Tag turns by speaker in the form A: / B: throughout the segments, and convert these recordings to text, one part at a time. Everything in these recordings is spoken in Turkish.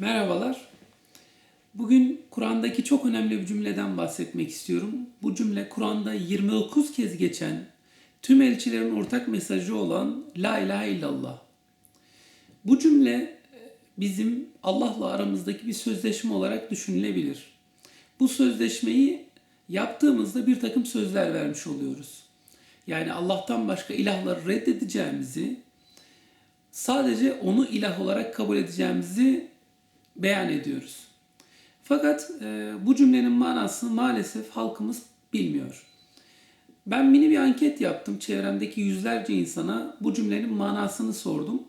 A: Merhabalar. Bugün Kur'an'daki çok önemli bir cümleden bahsetmek istiyorum. Bu cümle Kur'an'da 29 kez geçen tüm elçilerin ortak mesajı olan La ilahe illallah. Bu cümle e, bizim Allah'la aramızdaki bir sözleşme olarak düşünülebilir. Bu sözleşmeyi yaptığımızda bir takım sözler vermiş oluyoruz. Yani Allah'tan başka ilahları reddedeceğimizi, sadece onu ilah olarak kabul edeceğimizi beyan ediyoruz. Fakat e, bu cümlenin manasını maalesef halkımız bilmiyor. Ben mini bir anket yaptım. Çevremdeki yüzlerce insana bu cümlenin manasını sordum.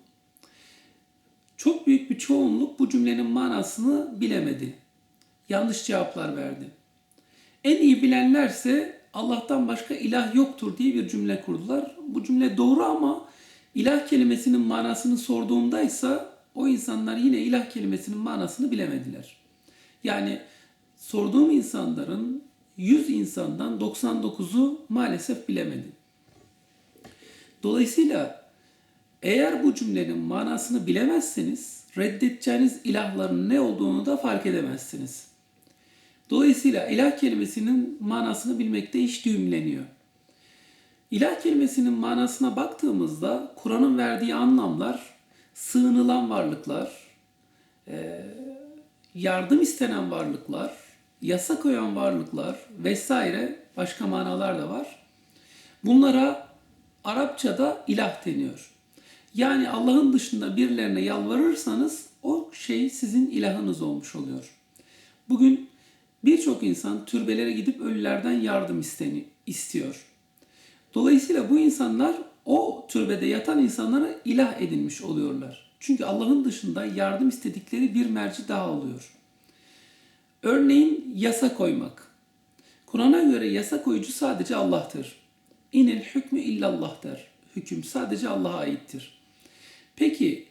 A: Çok büyük bir çoğunluk bu cümlenin manasını bilemedi. Yanlış cevaplar verdi. En iyi bilenlerse Allah'tan başka ilah yoktur diye bir cümle kurdular. Bu cümle doğru ama ilah kelimesinin manasını sorduğumda ise o insanlar yine ilah kelimesinin manasını bilemediler. Yani sorduğum insanların 100 insandan 99'u maalesef bilemedi. Dolayısıyla eğer bu cümlenin manasını bilemezseniz reddedeceğiniz ilahların ne olduğunu da fark edemezsiniz. Dolayısıyla ilah kelimesinin manasını bilmekte iş düğümleniyor. İlah kelimesinin manasına baktığımızda Kur'an'ın verdiği anlamlar sığınılan varlıklar, yardım istenen varlıklar, yasa koyan varlıklar vesaire başka manalar da var. Bunlara Arapçada ilah deniyor. Yani Allah'ın dışında birilerine yalvarırsanız o şey sizin ilahınız olmuş oluyor. Bugün birçok insan türbelere gidip ölülerden yardım isteni, istiyor. Dolayısıyla bu insanlar o türbede yatan insanlara ilah edinmiş oluyorlar. Çünkü Allah'ın dışında yardım istedikleri bir merci daha oluyor. Örneğin yasa koymak. Kur'an'a göre yasa koyucu sadece Allah'tır. İnil hükmü illallah der. Hüküm sadece Allah'a aittir. Peki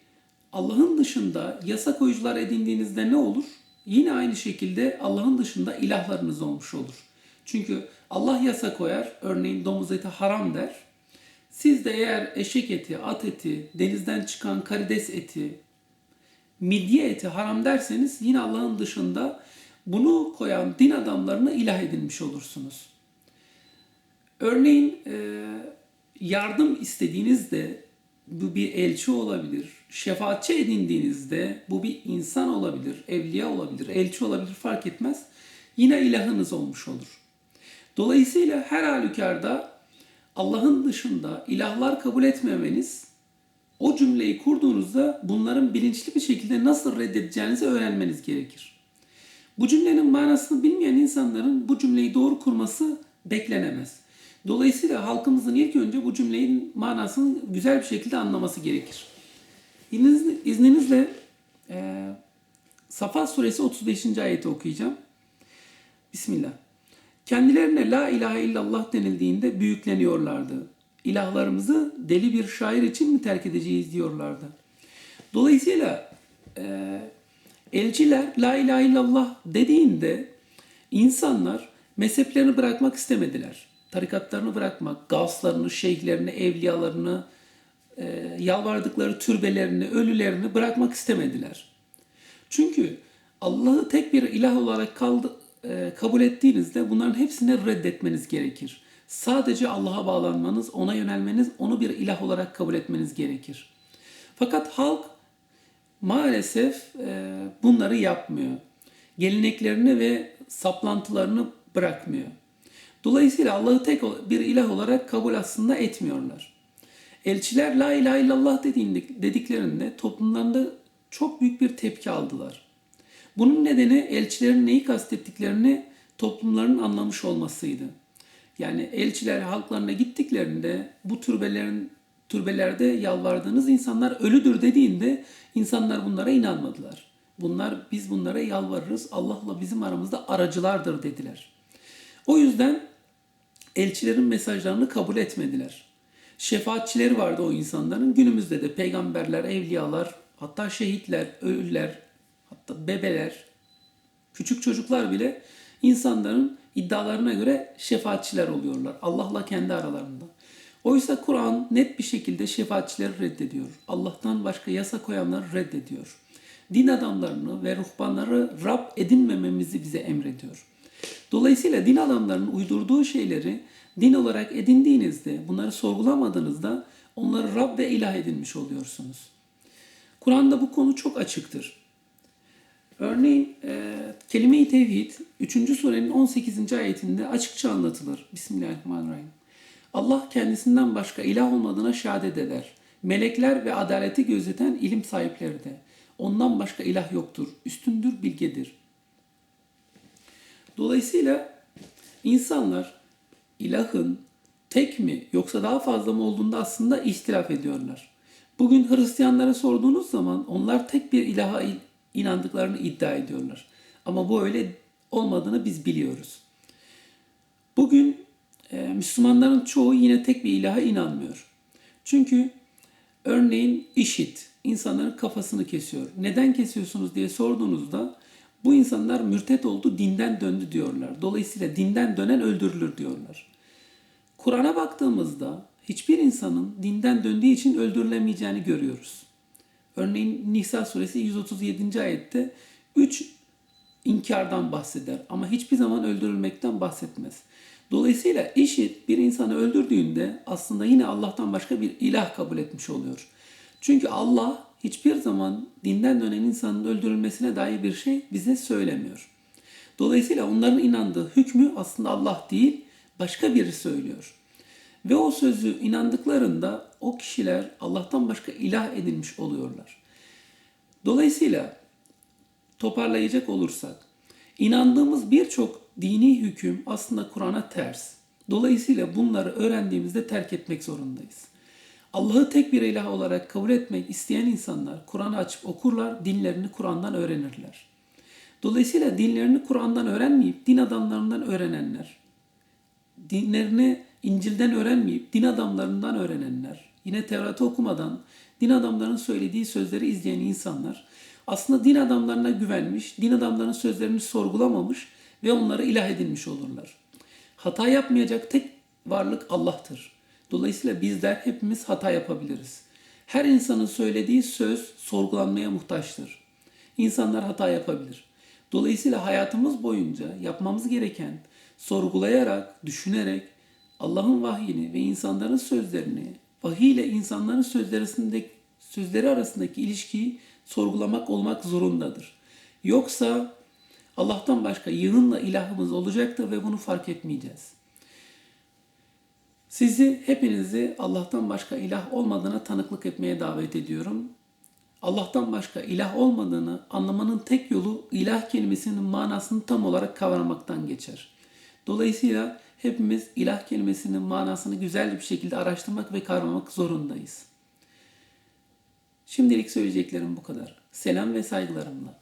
A: Allah'ın dışında yasa koyucular edindiğinizde ne olur? Yine aynı şekilde Allah'ın dışında ilahlarınız olmuş olur. Çünkü Allah yasa koyar, örneğin domuz eti haram der. Siz de eğer eşek eti, at eti, denizden çıkan karides eti, midye eti haram derseniz yine Allah'ın dışında bunu koyan din adamlarını ilah edinmiş olursunuz. Örneğin e, yardım istediğinizde bu bir elçi olabilir. Şefaatçi edindiğinizde bu bir insan olabilir, evliya olabilir, elçi olabilir fark etmez. Yine ilahınız olmuş olur. Dolayısıyla her halükarda Allah'ın dışında ilahlar kabul etmemeniz o cümleyi kurduğunuzda bunların bilinçli bir şekilde nasıl reddedeceğinizi öğrenmeniz gerekir. Bu cümlenin manasını bilmeyen insanların bu cümleyi doğru kurması beklenemez. Dolayısıyla halkımızın ilk önce bu cümlenin manasını güzel bir şekilde anlaması gerekir. İzninizle e, Safa suresi 35. ayeti okuyacağım. Bismillah. Kendilerine la ilahe illallah denildiğinde büyükleniyorlardı. İlahlarımızı deli bir şair için mi terk edeceğiz diyorlardı. Dolayısıyla e, elçiler la ilahe illallah dediğinde insanlar mezheplerini bırakmak istemediler. Tarikatlarını bırakmak, gavslarını, şeyhlerini, evliyalarını, e, yalvardıkları türbelerini, ölülerini bırakmak istemediler. Çünkü Allah'ı tek bir ilah olarak kaldı, e, kabul ettiğinizde bunların hepsini reddetmeniz gerekir. Sadece Allah'a bağlanmanız, ona yönelmeniz, onu bir ilah olarak kabul etmeniz gerekir. Fakat halk maalesef e, bunları yapmıyor. Geleneklerini ve saplantılarını bırakmıyor. Dolayısıyla Allah'ı tek bir ilah olarak kabul aslında etmiyorlar. Elçiler la ilahe illallah dediklerinde toplumlarında çok büyük bir tepki aldılar. Bunun nedeni elçilerin neyi kastettiklerini toplumların anlamış olmasıydı. Yani elçiler halklarına gittiklerinde bu türbelerin türbelerde yalvardığınız insanlar ölüdür dediğinde insanlar bunlara inanmadılar. Bunlar biz bunlara yalvarırız. Allah'la bizim aramızda aracılardır dediler. O yüzden elçilerin mesajlarını kabul etmediler. Şefaatçileri vardı o insanların. Günümüzde de peygamberler, evliyalar, hatta şehitler, ölüler, hatta bebeler, küçük çocuklar bile insanların iddialarına göre şefaatçiler oluyorlar. Allah'la kendi aralarında. Oysa Kur'an net bir şekilde şefaatçileri reddediyor. Allah'tan başka yasa koyanları reddediyor. din adamlarını ve ruhbanları Rab edinmememizi bize emrediyor. Dolayısıyla din adamlarının uydurduğu şeyleri din olarak edindiğinizde, bunları sorgulamadığınızda onları Rab ve ilah edinmiş oluyorsunuz. Kur'an'da bu konu çok açıktır. Örneğin e, kelime-i tevhid 3. surenin 18. ayetinde açıkça anlatılır. Bismillahirrahmanirrahim. Allah kendisinden başka ilah olmadığına şehadet eder. Melekler ve adaleti gözeten ilim sahipleri de. Ondan başka ilah yoktur. Üstündür, bilgedir. Dolayısıyla insanlar ilahın tek mi yoksa daha fazla mı olduğunda aslında ihtilaf ediyorlar. Bugün Hristiyanlara sorduğunuz zaman onlar tek bir ilaha inandıklarını iddia ediyorlar. Ama bu öyle olmadığını biz biliyoruz. Bugün e, Müslümanların çoğu yine tek bir ilaha inanmıyor. Çünkü örneğin işit insanların kafasını kesiyor. Neden kesiyorsunuz diye sorduğunuzda bu insanlar mürtet oldu, dinden döndü diyorlar. Dolayısıyla dinden dönen öldürülür diyorlar. Kur'an'a baktığımızda hiçbir insanın dinden döndüğü için öldürülemeyeceğini görüyoruz. Örneğin Nisa suresi 137. ayette 3 inkardan bahseder ama hiçbir zaman öldürülmekten bahsetmez. Dolayısıyla işit bir insanı öldürdüğünde aslında yine Allah'tan başka bir ilah kabul etmiş oluyor. Çünkü Allah hiçbir zaman dinden dönen insanın öldürülmesine dair bir şey bize söylemiyor. Dolayısıyla onların inandığı hükmü aslında Allah değil, başka biri söylüyor. Ve o sözü inandıklarında o kişiler Allah'tan başka ilah edilmiş oluyorlar. Dolayısıyla toparlayacak olursak, inandığımız birçok dini hüküm aslında Kur'an'a ters. Dolayısıyla bunları öğrendiğimizde terk etmek zorundayız. Allah'ı tek bir ilah olarak kabul etmek isteyen insanlar Kur'an'ı açıp okurlar, dinlerini Kur'an'dan öğrenirler. Dolayısıyla dinlerini Kur'an'dan öğrenmeyip din adamlarından öğrenenler, dinlerini İncil'den öğrenmeyip din adamlarından öğrenenler, yine Tevrat'ı okumadan din adamlarının söylediği sözleri izleyen insanlar aslında din adamlarına güvenmiş, din adamlarının sözlerini sorgulamamış ve onları ilah edinmiş olurlar. Hata yapmayacak tek varlık Allah'tır. Dolayısıyla bizler hepimiz hata yapabiliriz. Her insanın söylediği söz sorgulanmaya muhtaçtır. İnsanlar hata yapabilir. Dolayısıyla hayatımız boyunca yapmamız gereken sorgulayarak, düşünerek Allah'ın vahyini ve insanların sözlerini, vahiy ile insanların sözleri arasındaki, sözleri arasındaki ilişkiyi sorgulamak olmak zorundadır. Yoksa Allah'tan başka yığınla ilahımız olacaktır ve bunu fark etmeyeceğiz. Sizi hepinizi Allah'tan başka ilah olmadığına tanıklık etmeye davet ediyorum. Allah'tan başka ilah olmadığını anlamanın tek yolu ilah kelimesinin manasını tam olarak kavramaktan geçer. Dolayısıyla hepimiz ilah kelimesinin manasını güzel bir şekilde araştırmak ve kavramak zorundayız. Şimdilik söyleyeceklerim bu kadar. Selam ve saygılarımla.